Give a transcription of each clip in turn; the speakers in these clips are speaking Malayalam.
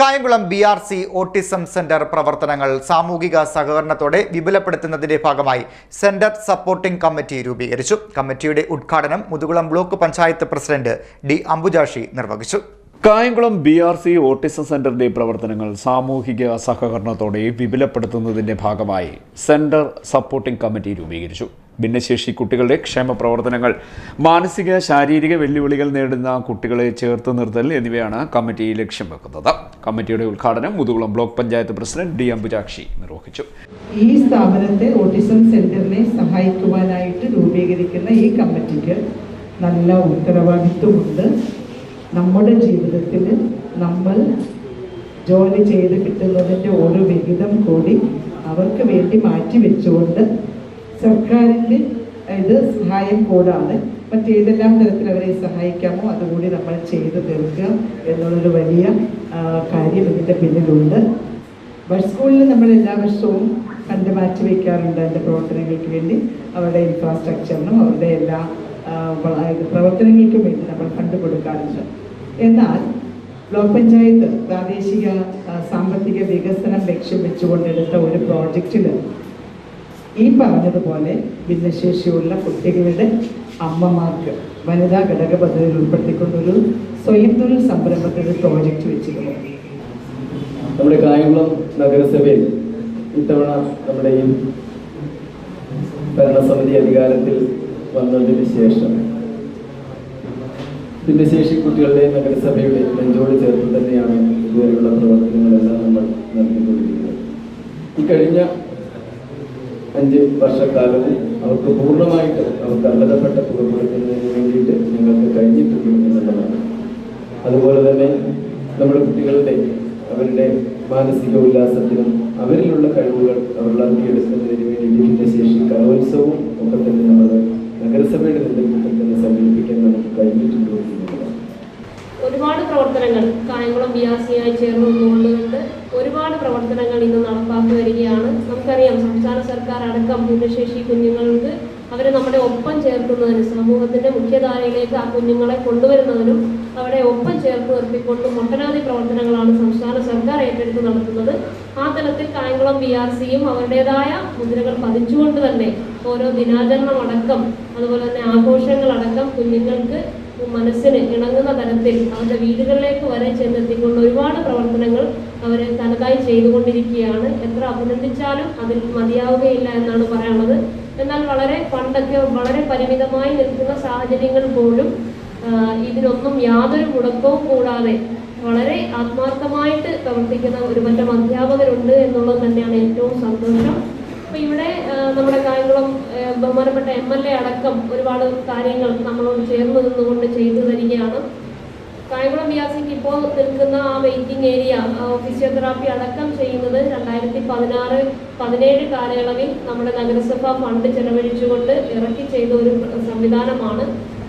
Kayamkulam B R C autism centre പ്രവർത്തനങ്ങൾ സാമൂഹിക സഹകരണത്തോടെ വിപുലപ്പെടുത്തുന്നതിന്റെ ഭാഗമായി സെന്റർ സപ്പോർട്ടിംഗ് കമ്മിറ്റി രൂപീകരിച്ചു. കമ്മിറ്റിയുടെ ഉദ്ഘാടനം Muthukulam block panchayat president D Ambujakshi നിർവഹിച്ചു. Kayamkulam B R C autism സെന്ററിന്റെ പ്രവർത്തനങ്ങൾ സാമൂഹിക സഹകരണത്തോടെ വിപുലപ്പെടുത്തുന്നതിന്റെ ഭാഗമായി സെന്റർ സപ്പോർട്ടിംഗ് കമ്മിറ്റി രൂപീകരിച്ചു. ഭിന്നശേഷി കുട്ടികളുടെ ക്ഷേമ പ്രവർത്തനങ്ങൾ മാനസിക ശാരീരിക വെല്ലുവിളികൾ നേരിടുന്ന കുട്ടികളെ ചേർത്ത് നിർത്തൽ എന്നിവയാണ് കമ്മിറ്റി ലക്ഷ്യം വെക്കുന്നത്. കമ്മിറ്റിയുടെ ഉദ്ഘാടനം Muthukulam block panchayat president D Ambujakshi നിർവഹിച്ചു. ഈ സ്ഥാപനത്തെ ഓട്ടിസം സെന്ററിനെ സഹായിക്കുവാനായിട്ട് രൂപീകരിക്കുന്ന ഈ കമ്മിറ്റിക്ക് നല്ല ഉത്തരവാദിത്വമുണ്ട്. നമ്മുടെ ജീവിതത്തിൽ നമ്മൾ ജോലി ചെയ്ത് കിട്ടുന്നതിന്റെ ഓരോ വിഹിതം കൂടി അവർക്ക് വേണ്ടി മാറ്റി വെച്ചുകൊണ്ട് സർക്കാരിന്റെ ഇത് സഹായം കൂടാതെ മറ്റേതെല്ലാം തരത്തിൽ അവരെ സഹായിക്കാമോ അതുകൂടി നമ്മൾ ചെയ്തു തീർക്കുക എന്നുള്ളൊരു വലിയ കാര്യം ഇതിന്റെ പിന്നിലുണ്ട്. ബഡ് സ്കൂളിൽ നമ്മൾ എല്ലാ വർഷവും ഫണ്ട് മാറ്റി വയ്ക്കാറുണ്ട് അതിന്റെ പ്രവർത്തനങ്ങൾക്ക് വേണ്ടി. അവരുടെ ഇൻഫ്രാസ്ട്രക്ചറിനും അവരുടെ എല്ലാ പ്രവർത്തനങ്ങൾക്കും വേണ്ടി നമ്മൾ ഫണ്ട് കൊടുക്കാറുണ്ട്. എന്നാൽ ബ്ലോക്ക് പഞ്ചായത്ത് പ്രാദേശിക സാമ്പത്തിക വികസനം ലക്ഷ്യം വെച്ചുകൊണ്ടെടുത്ത ഒരു പ്രോജക്റ്റിൽ ഈ പറഞ്ഞതുപോലെ ഭിന്നശേഷിയുള്ള കുട്ടികളുടെ അമ്മമാർക്ക് വനിതാ ഘടക പദ്ധതിയിൽ ഉൾപ്പെടുത്തിക്കൊണ്ടൊരു സ്വയം തൊഴിൽ സംരംഭത്തിന്റെ പ്രോജക്റ്റ് വെച്ചിരുന്നു. നമ്മുടെ കായംകുളം നഗരസഭയിൽ ഇത്തവണ നമ്മുടെ ഈ ഭരണസമിതി അധികാരത്തിൽ വന്നതിന് ശേഷം ഭിന്നശേഷി കുട്ടികളുടെ നഗരസഭയുടെ നെഞ്ചോട് ചേർത്ത് തന്നെയാണ് ഇതുവരെയുള്ള പ്രവർത്തനങ്ങളെല്ലാം നമ്മൾ നടത്തിക്കൊണ്ടിരിക്കുന്നത്. ഈ കഴിഞ്ഞ അഞ്ച് വർഷക്കാലവും അവർക്ക് പൂർണമായിട്ട് അവർക്ക് അർഹതപ്പെട്ട തുക കൊടുക്കുന്നതിന് വേണ്ടിയിട്ട് നിങ്ങൾക്ക് കഴിഞ്ഞിട്ടുണ്ട് എന്നുള്ളതാണ്. അതുപോലെ തന്നെ നമ്മുടെ കുട്ടികളുടെ അവരുടെ മാനസിക ഉല്ലാസത്തിനും അവരിലുള്ള കഴിവുകൾ അവർ വളർത്തിയെടുക്കുന്നതിന് വേണ്ടി ഭിന്നശേഷി കലോത്സവവും ഒക്കെ തന്നെ നമ്മൾ നഗരസഭയുടെ നേതൃത്വത്തിൽ തന്നെ സംഘടിപ്പിക്കാൻ നമുക്ക് കഴിഞ്ഞിട്ടുണ്ട് ഒരുപാട് പ്രവർത്തനങ്ങൾ കായംകുളം ബി ആർ സിയായി ചേർന്ന് നിന്നുകൊണ്ടുകൊണ്ട് ഒരുപാട് പ്രവർത്തനങ്ങൾ ഇന്ന് നടപ്പാക്കി വരികയാണ്. നമുക്കറിയാം സംസ്ഥാന സർക്കാർ അടക്കം ഭിന്നശേഷി കുഞ്ഞുങ്ങൾക്ക് അവരെ നമ്മുടെ ഒപ്പം ചേർക്കുന്നതിന് സമൂഹത്തിന്റെ മുഖ്യധാരയിലേക്ക് ആ കുഞ്ഞുങ്ങളെ കൊണ്ടുവരുന്നതിനും അവരെ ഒപ്പം ചേർത്ത് നിർത്തിക്കൊണ്ടും ഒട്ടനവധി പ്രവർത്തനങ്ങളാണ് സംസ്ഥാന സർക്കാർ ഏറ്റെടുത്ത് നടത്തുന്നത്. ആ തലത്തിൽ കായംകുളം ബി ആർ സിയും അവരുടേതായ മുദ്രകൾ പതിച്ചുകൊണ്ട് തന്നെ ഓരോ ദിനാചരണം അടക്കം അതുപോലെ തന്നെ ആഘോഷങ്ങൾ ആഘോഷങ്ങളടക്കം കുഞ്ഞുങ്ങൾക്ക് മനസ്സിന് ഇണങ്ങുന്ന തരത്തിൽ അവരുടെ വീടുകളിലേക്ക് വരെ ചെന്നെത്തിക്കൊണ്ട് ഒരുപാട് പ്രവർത്തനങ്ങൾ അവർ തനതായി ചെയ്തുകൊണ്ടിരിക്കുകയാണ്. എത്ര അഭിനന്ദിച്ചാലും അതിൽ മതിയാവുകയില്ല എന്നാണ് പറയാനുള്ളത്. എന്നാൽ വളരെ പണ്ടൊക്കെ വളരെ പരിമിതമായി നിൽക്കുന്ന സാഹചര്യങ്ങൾ പോലും ഇതിനൊന്നും യാതൊരു മുടക്കവും കൂടാതെ വളരെ ആത്മാർത്ഥമായിട്ട് പ്രവർത്തിക്കുന്ന ഒരു അധ്യാപകരുണ്ട് എന്നുള്ളത് തന്നെയാണ് ഏറ്റവും സന്തോഷം. അപ്പൊ ഇവിടെ നമ്മുടെ കായംകുളം ബഹുമാനപ്പെട്ട എം എൽ എ അടക്കം ഒരുപാട് കാര്യങ്ങൾ നമ്മളോട് ചേർന്ന് നിന്നുകൊണ്ട് ചെയ്തു തരികയാണ്. കായംകുളം ബി ആർ സിക്ക് ഇപ്പോൾ നിൽക്കുന്ന ആ വെയിറ്റിംഗ് ഏരിയ ഫിസിയോതെറാപ്പി അടക്കം ചെയ്യുന്നത് രണ്ടായിരത്തി പതിനാറ് പതിനേഴ് കാലയളവിൽ നമ്മുടെ നഗരസഭ ഫണ്ട് ചെലവഴിച്ചുകൊണ്ട് ഇറക്കി ചെയ്ത ഒരു സംവിധാനമാണ്.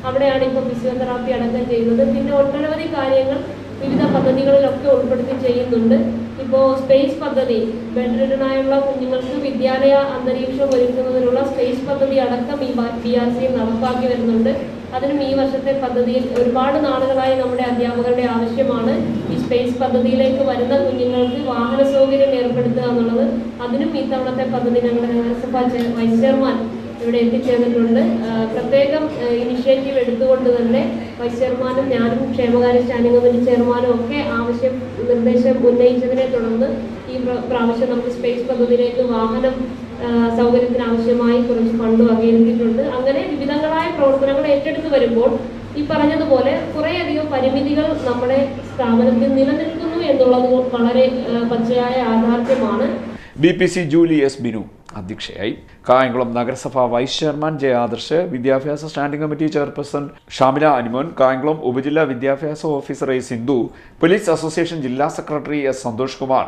അവിടെയാണ് ഇപ്പോൾ ഫിസിയോതെറാപ്പി അടക്കം ചെയ്യുന്നത്. പിന്നെ ഒട്ടനവധി കാര്യങ്ങൾ വിവിധ പദ്ധതികളിലൊക്കെ ഉൾപ്പെടുത്തി ചെയ്യുന്നുണ്ട്. ഇപ്പോൾ സ്പേസ് പദ്ധതി ബെഡ്രിഡനായുള്ള കുഞ്ഞുങ്ങൾക്ക് വിദ്യാലയ അന്തരീക്ഷം ഒരുക്കുന്നതിനുള്ള സ്പേസ് പദ്ധതി അടക്കം ഈ ബി ആർ സിയിൽ നടപ്പാക്കി വരുന്നുണ്ട്. അതിനും ഈ വർഷത്തെ പദ്ധതിയിൽ ഒരുപാട് നാളുകളായി നമ്മുടെ അധ്യാപകരുടെ ആവശ്യമാണ് ഈ സ്പേസ് പദ്ധതിയിലേക്ക് വരുന്ന കുഞ്ഞുങ്ങൾക്ക് വാഹന സൗകര്യം ഏർപ്പെടുത്തുക എന്നുള്ളത്. അതിനും ഈ തവണത്തെ പദ്ധതി ഞങ്ങളുടെ നഗരസഭാ വൈസ് ചെയർമാൻ ഇവിടെ എത്തിച്ചേർന്നിട്ടുണ്ട്. പ്രത്യേകം ഇനിഷ്യേറ്റീവ് എടുത്തുകൊണ്ട് തന്നെ വൈസ് ചെയർമാനും ഞാനും ക്ഷേമകാര്യ സ്റ്റാൻഡിംഗ് കമ്മിറ്റി ചെയർമാനും ഒക്കെ ആവശ്യം നിർദ്ദേശം ഉന്നയിച്ചതിനെ തുടർന്ന് ഈ പ്രാവശ്യം നമുക്ക് സ്പേസ് പദ്ധതിയിലേക്ക് വാഹനം സൗകര്യത്തിന് ആവശ്യമായി കുറച്ച് ഫണ്ട് വകയിരുത്തിയിട്ടുണ്ട്. അങ്ങനെ വിവിധങ്ങളായ പ്രവർത്തനങ്ങൾ ഏറ്റെടുത്ത് വരുമ്പോൾ ഈ പറഞ്ഞതുപോലെ കുറേയധികം പരിമിതികൾ നമ്മുടെ സ്ഥാപനത്തിൽ നിലനിൽക്കുന്നു എന്നുള്ളത് വളരെ പച്ചയായ യാഥാർത്ഥ്യമാണ്. B P C Julie S Binu അധ്യക്ഷയായി. കായംകുളം നഗരസഭാ വൈസ് ചെയർമാൻ ജെ ആദർശ് വിദ്യാഭ്യാസ standing committee chairperson Shamila Animon Kayamkulam ഉപജില്ലാ വിദ്യാഭ്യാസ officer A Sindhu police association ജില്ലാ secretary S Santhosh Kumar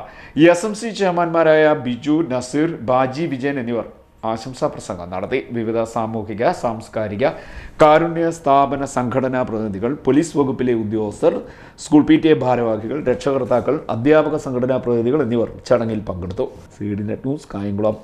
S M C ചെയർമാൻമാരായ Biju Naseer Baji Vijayan എന്നിവർ ആശംസാ പ്രസംഗം നടത്തി. വിവിധ സാമൂഹിക സാംസ്കാരിക കാരുണ്യ സ്ഥാപന സംഘടനാ പ്രതിനിധികൾ പോലീസ് വകുപ്പിലെ ഉദ്യോഗസ്ഥർ സ്കൂൾ പി ടി എ ഭാരവാഹികൾ രക്ഷകർത്താക്കൾ അധ്യാപക സംഘടനാ പ്രതിനിധികൾ എന്നിവർ ചടങ്ങിൽ പങ്കെടുത്തു. C D net news Kayamkulam.